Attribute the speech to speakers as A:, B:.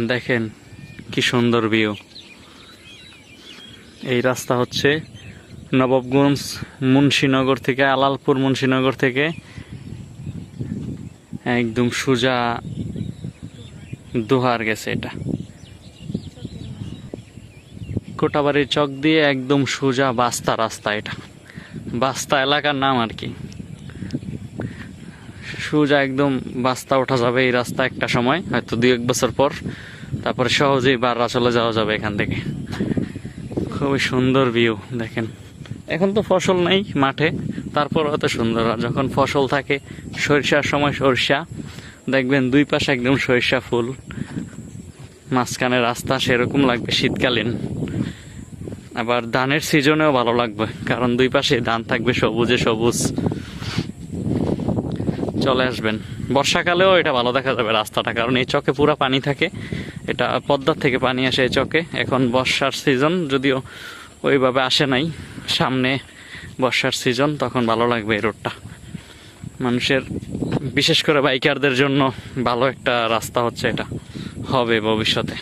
A: দেখেন কি সুন্দর ভিউ এই রাস্তা হচ্ছে নবাবগঞ্জ মুন্সীনগর থেকে, আলালপুর মুন্সীনগর থেকে একদম সোজা দোহার গেছে এটা। কোটাবাড়ির চক দিয়ে একদম সোজা বাস্তা রাস্তা এটা। বাস্তা এলাকার নাম আর কি। সোজা একদম বাস্তা ওঠা যাবে এই রাস্তা একটা সময়, হয়তো দু এক বছর পর। তারপরে সহজেই বাররা চলে যাওয়া যাবে এখান থেকে। খুবই সুন্দর ভিউ দেখেন। এখন তো ফসল নেই মাঠে তারপর অত সুন্দর। আর যখন ফসল থাকে, সরিষার সময় সরিষা, দেখবেন দুই পাশে একদম সরিষা ফুল। মাঝখানে রাস্তা সেরকম লাগবে শীতকালীন। আবার ধানের সিজনেও ভালো লাগবে, কারণ দুই পাশে ধান থাকবে সবুজে সবুজ। চলে আসবেন। বর্ষাকালেও এটা ভালো দেখা যাবে রাস্তাটা, কারণ এই চকে পুরো পানি থাকে। এটা পদ্মার থেকে পানি আসে এই চকে। এখন বর্ষার সিজন, যদিও ওইভাবে আসে নাই। সামনে বর্ষার সিজন, তখন ভালো লাগবে এই রোডটা। মানুষের, বিশেষ করে বাইকারদের জন্য ভালো একটা রাস্তা হচ্ছে এটা। হবে ভবিষ্যতে।